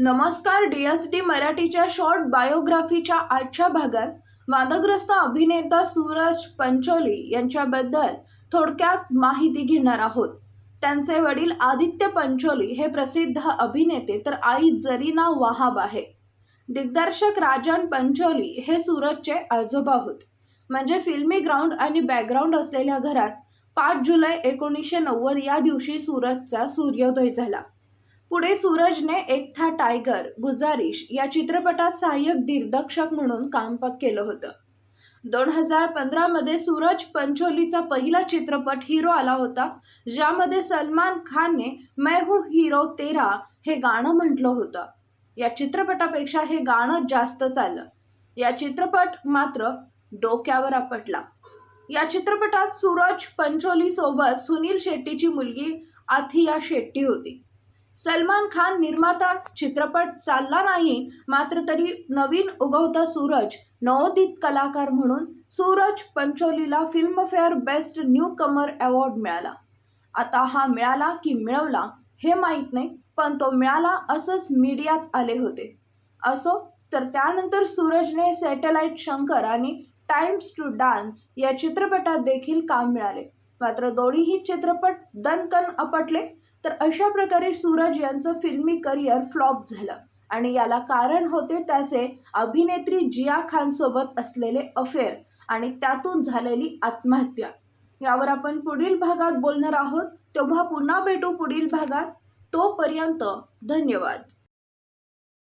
नमस्कार D S T मराठीच्या short बायोग्राफीच्या आजच्या भागात वादग्रस्त अभिनेता सूरज पंचोली यांच्याबद्दल थोडक्यात माहिती घेणार आहोत. त्यांचे वडील आदित्य पंचोली हे प्रसिद्ध अभिनेते तर आई जरीना वाहाब आहे. दिग्दर्शक राजन पंचोली हे सूरजचे आजोबा होत. म्हणजे फिल्मी ग्राउंड आणि बॅकग्राऊंड असलेल्या घरात पाच जुलै एकोणीसशे नव्वद या दिवशी सूरजचा सूर्योदय झाला. पुढे सूरजने एक था टायगर गुजारिश या चित्रपटात सहाय्यक दिग्दर्शक म्हणून काम केलं होतं. दोन हजार पंधरामध्ये सूरज पंचोलीचा पहिला चित्रपट हिरो आला होता ज्यामध्ये सलमान खानने मैं हूँ हिरो तेरा हे गाणं म्हटलं होतं. या चित्रपटापेक्षा हे गाणं जास्त चाललं. या चित्रपट मात्र डोक्यावर आपटला. या चित्रपटात सूरज पंचोलीसोबत सुनील शेट्टीची मुलगी आथिया शेट्टी होती. सलमान खान निर्माता चित्रपट चालला नाही मात्र तरी नवीन उगवता सूरज नवोदित कलाकार म्हणून सूरज पंचोलीला फिल्मफेअर बेस्ट न्यू कमर अवॉर्ड मिळाला. आता हा मिळाला की मिळवला हे माहीत नाही पण तो मिळाला असंच मीडियात आले होते. असो तर त्यानंतर सूरजने सॅटेलाइट शंकर आणि टाइम्स टू डान्स या चित्रपटात देखील काम मिळाले. मात्र दोन्हीही चित्रपट दणकन अपटले तर अशा प्रकारे सूरज यांचं फिल्मी करिअर फ्लॉप झालं. आणि याला कारण होते त्याचे अभिनेत्री जिया खानसोबत असलेले अफेअर आणि त्यातून झालेली आत्महत्या. यावर आपण पुढील भागात बोलणार आहोत. तेव्हा पुन्हा भेटू पुढील भागात. तोपर्यंत धन्यवाद.